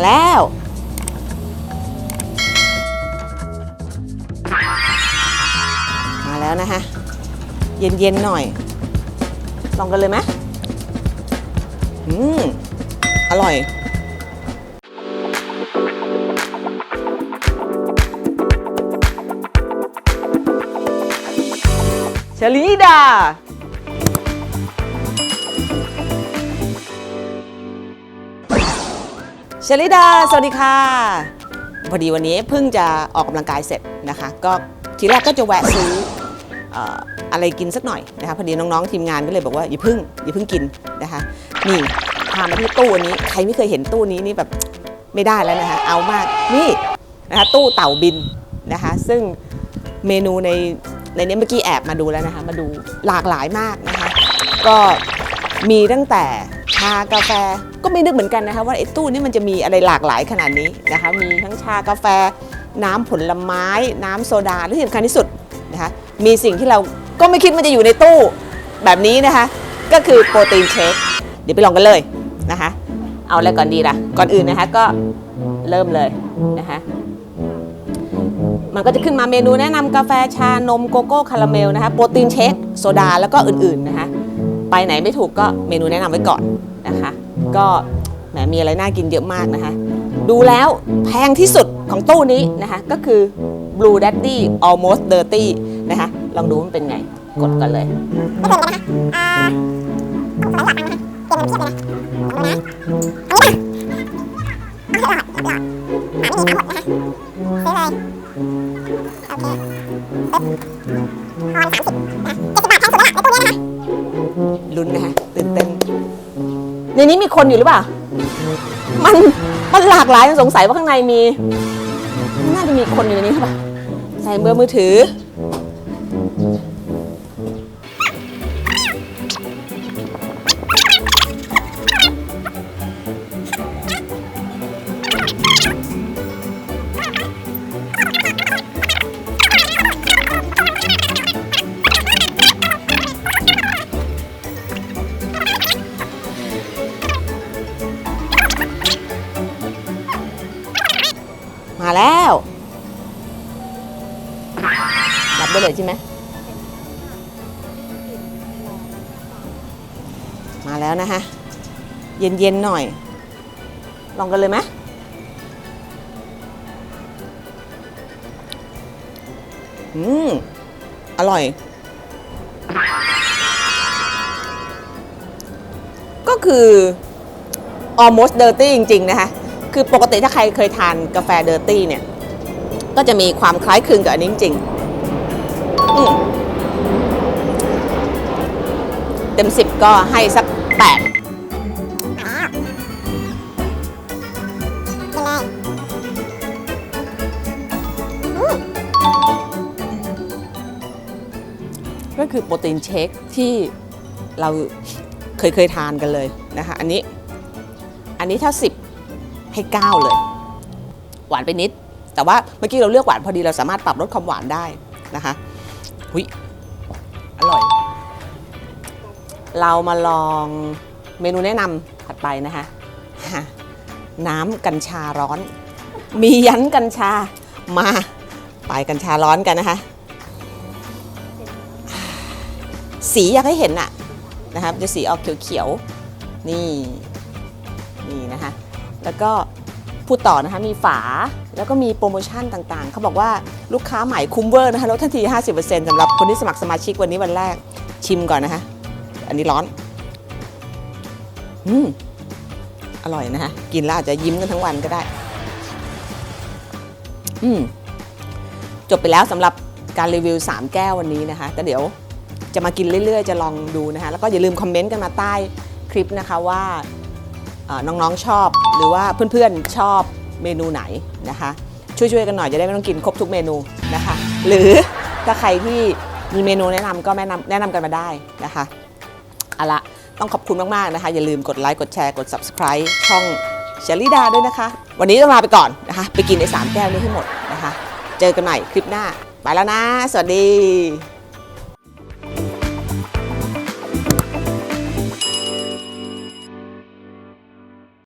มาแล้ว มาแล้วนะคะ เย็นๆหน่อย ลองกันเลยไหมอืม อร่อยเชลีดา ชลิดา สวัสดีค่ะ พอดีวันนี้เพิ่งจะออกกำลังกายเสร็จนะคะ ก็ทีแรกก็จะแวะซื้อออะไรกินสักหน่อยนะคะ พอดีน้องๆทีมงานก็เลยบอกว่าอย่าเพึ่งอย่าเพึ่งกินนะคะ นี่พามาที่ตู้อันนี้ ใครไม่เคยเห็นตู้นี้นี่แบบไม่ได้แล้วนะคะ เอามาก นี่นะคะตู้เต่าบินนะคะ ซึ่งเมนูในในนี้เมื่อกี้แอบมาดูแล้วนะคะ มาดูหลากหลายมากนะคะ ก็มีตั้งแต่ ชากาแฟ ก็ไม่นึกเหมือนกันนะคะว่าไอ้ตู้นี้มันจะมีอะไรหลากหลายขนาดนี้นะคะ มีทั้งชากาแฟ น้ำผลไม้ น้ำโซดาและที่สำคัญที่สุดนะคะมีสิ่งที่เราก็ไม่คิดมันจะอยู่ในตู้แบบนี้นะคะ ก็คือโปรตีนเชคเดี๋ยวไปลองกันเลยนะคะ เอาอะไรก่อนดีล่ะ ก่อนอื่นนะคะก็เริ่มเลยนะคะมันก็จะขึ้นมาเมนูแนะนำกาแฟชานมโกโก้คาราเมลนะคะโปรตีนเชคโซดาแล้วก็อื่นๆนะคะ ไปไหนไม่ถูกก็เมนูแนะนำไว้ก่อน นะคะ ก็แหมมีอะไรน่ากินเยอะมากนะคะ ดูแล้วแพงที่สุดของตู้นี้นะคะ ก็คือ Blue Daddy Almost Dirty นะคะ ลองดูมันเป็นไง กดกันเลยลุ้นนะคะตื่นเต้น ในนี้มีคนอยู่หรือเปล่า มัน มันหลากหลายสงสัยว่าข้างในมี น่าจะมีคนอยู่ในนี้หรือเปะใส่เบอร์มือถือ มาแล้วรับได้เลยใช่ไหมมาแล้วนะคะเย็นๆหน่อย ลองกันเลยไหมอืม อร่อย ก็คือ almost dirty จริง ๆ นะคะ คือปกติถ้าใครเคยทานกาแฟ dirty เนี่ย ก็จะมีความคล้ายคลึงกับอันนี้จริงเต็มสิบก็ให้สักแปดก็คือโปรตีนเชคที่เราเคยเคยทานกันเลยนะคะ อันนี้ อันนี้ถ้า10 ให้9เลย หวานไปนิด แต่ว่าเมื่อกี้เราเลือกหวานพอดีเราสามารถปรับลดความหวานได้นะคะหุยอร่อย เรามาลองเมนูแนะนำถัดไปนะคะ น้ำกัญชาร้อน มียันกัญชามาไปกัญชาร้อนกันนะคะ สีอยากให้เห็นอะนะคะมันจะสีออกเขียวๆนี่ นี่นะคะ แล้วก็พูดต่อนะคะมีฝาแล้วก็มีโปรโมชั่นต่างๆ เขาบอกว่าลูกค้าใหม่คุ้มเวอร์นะคะลดทันที 50%สำหรับคนที่สมัครสมาชิกวันนี้วันแรกชิมก่อนนะคะอันนี้ร้อน อืม อร่อยนะคะกินแล้วอาจจะยิ้มกันทั้งวันก็ได้ อืม จบไปแล้วสำหรับการรีวิว 3 แก้ววันนี้นะคะแต่เดี๋ยวจะมากินเรื่อยๆ จะลองดูนะคะ แล้วก็อย่าลืมคอมเมนต์กันมาใต้คลิปนะคะว่า น้องๆชอบ หรือว่าเพื่อนๆชอบเมนูไหนนะคะ ช่วยๆกันหน่อยจะได้ไม่ต้องกินครบทุกเมนูนะคะ หรือถ้าใครที่มีเมนูแนะนำก็แนะนำแนะนำกันมาได้นะคะเอาละต้องขอบคุณมากๆนะคะ อย่าลืมกดไลค์กดแชร์กด subscribe ช่องเชลิดาด้วยนะคะ วันนี้ต้องลาไปก่อนนะคะ ไปกินไอ้สามแก้วนี้ให้หมดนะคะ เจอกันใหม่คลิปหน้า ไปแล้วนะ สวัสดี